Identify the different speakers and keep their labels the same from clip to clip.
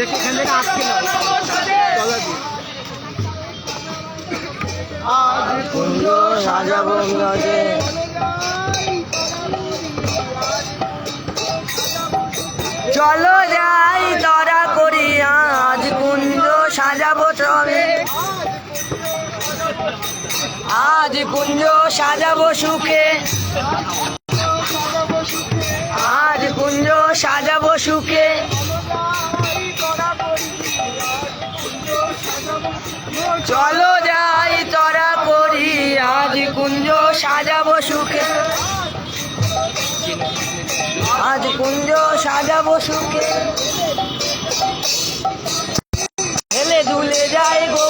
Speaker 1: এখান থেকে চলো যাই তরা করি আজ কুঞ্জ সাজাবো চলে আজ কুঞ্জ সাজাবো সুখে। চলো যাই তরা করি, আজ কুঞ্জ সাজাবো সুখে। আজ কুঞ্জ সাজাবো সুখে। হেলে দুলে যাই গৌর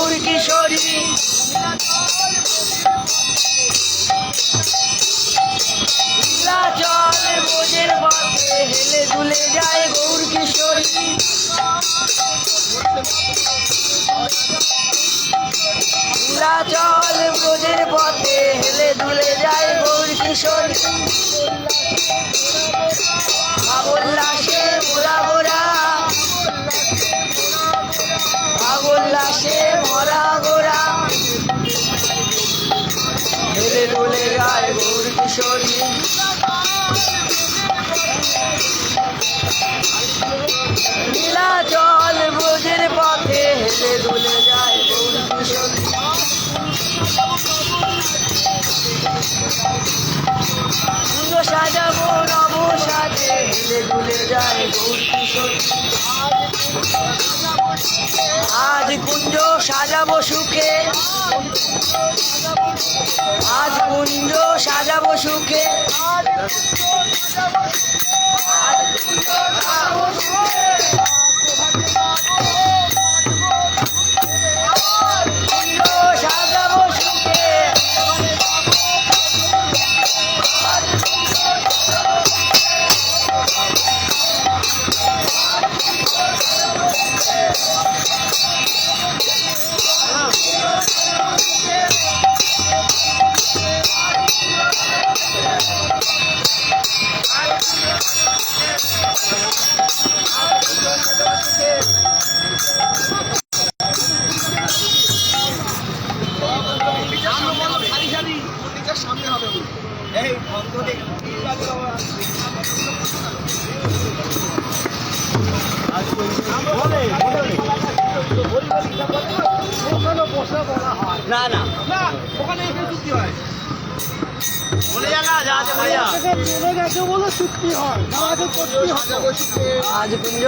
Speaker 1: চল ব্রজের পথে হেলে দুলে যায় গৌর কিশোরী। আবুল্লাসে মোরা হেলে দুলে যায় আজ কুঞ্জ সাজাবো সুখে। আজ কুঞ্জ সাজাবো সুখে। এই বন্ধ দেখি। না না।
Speaker 2: ওখানে এসে চুক্তি হয়
Speaker 1: আজ কুঞ্জ সাজাবো সুখে। আজ কুঞ্জ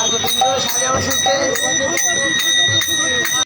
Speaker 1: আজ কুঞ্জ সাজাবো সুখে।